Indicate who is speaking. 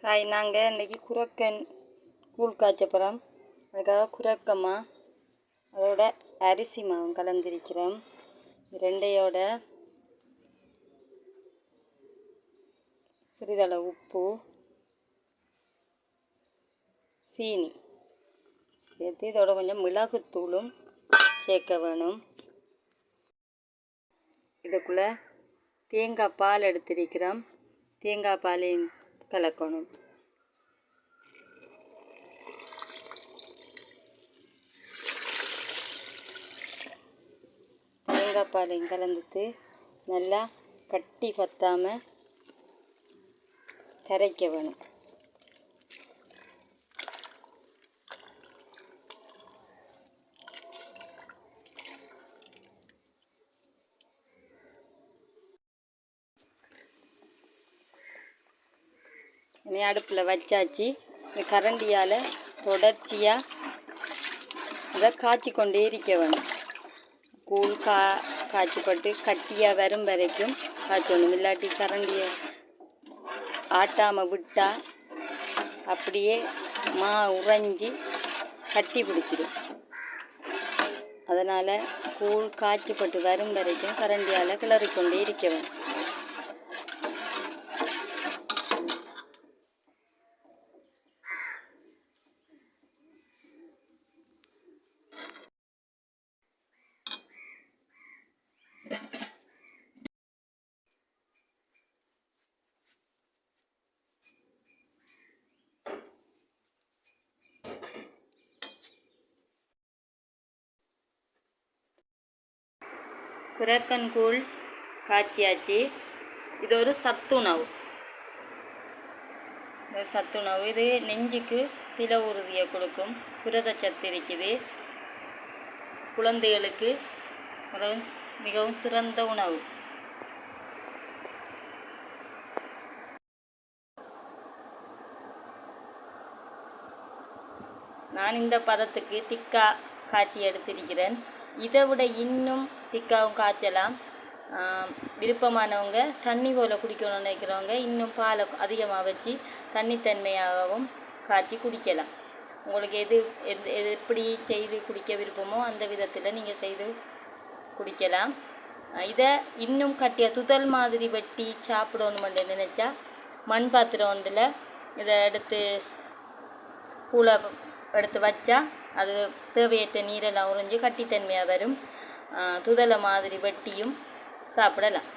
Speaker 1: காய் நாங்கள் இன்றைக்கி குரக்கன் கூழ் காய்ச்ச போகிறோம் அதுக்காக குரக்கம்மா அதோட அரிசி மாவும் கலந்திருக்கிறோம். ரெண்டையோட சிறிதளவு உப்பு சீனி. சேர்த்து இதோட கொஞ்சம் மிளகுத்தூளும் சேர்க்க வேணும். இதுக்குள்ளே தேங்காய் பால் எடுத்திருக்கிறோம். தேங்காய் பாலையும் கலக்கணும். தேங்காய் பாலையும் கலந்துட்டு நல்லா கட்டி பத்தாமல் கரைக்க வேணும். இனி அடுப்பில் வச்சாச்சு. இந்த கரண்டியால் தொடர்ச்சியாக அதை காய்ச்சி கொண்டே இருக்க வேணும். கூழ் கா காய்ச்சிப்பட்டு கட்டியாக வரும் வரைக்கும் காய்ச்சணும். இல்லாட்டி கரண்டியை ஆட்டாமல் விட்டால் அப்படியே மா உறைஞ்சி கட்டி பிடிச்சிடும். அதனால் கூழ் காய்ச்சிப்பட்டு வரும் வரைக்கும் கரண்டியால் கிளறிக்கொண்டே இருக்க வேணும். குரக்கன் கூழ் காய்ச்சியாச்சு இது ஒரு சத்துணவு. இது சத்துணவு இது நெஞ்சுக்கு பில உறுதியை கொடுக்கும். புரதச்சத்து இருக்குது. குழந்தைகளுக்கு மிகவும் மிகவும் சிறந்த உணவு. நான் இந்த பதத்துக்கு திக்கா காய்ச்சி எடுத்திருக்கிறேன். இதை விட இன்னும் திக்காவும் காய்ச்சலாம். விருப்பமானவங்க தண்ணி போல் குடிக்கணும்னு நினைக்கிறவங்க இன்னும் பாலை அதிகமாக வச்சு தண்ணித்தன்மையாகவும் காய்ச்சி குடிக்கலாம். உங்களுக்கு எது எது எது எப்படி செய்து குடிக்க விருப்பமோ அந்த விதத்தில் நீங்கள் செய்து குடிக்கலாம். இதை இன்னும் கட்டிய துதல் மாதிரி வெட்டி சாப்பிடணுமென்று நினச்சா மண் பாத்திரம் ஒன்றில் இதை எடுத்து கூழை எடுத்து வச்சா அது தேவையற்ற நீரெல்லாம் உறிஞ்சி கட்டித்தன்மையாக வரும். துதலை மாதிரி வெட்டியும் சாப்பிடலாம்.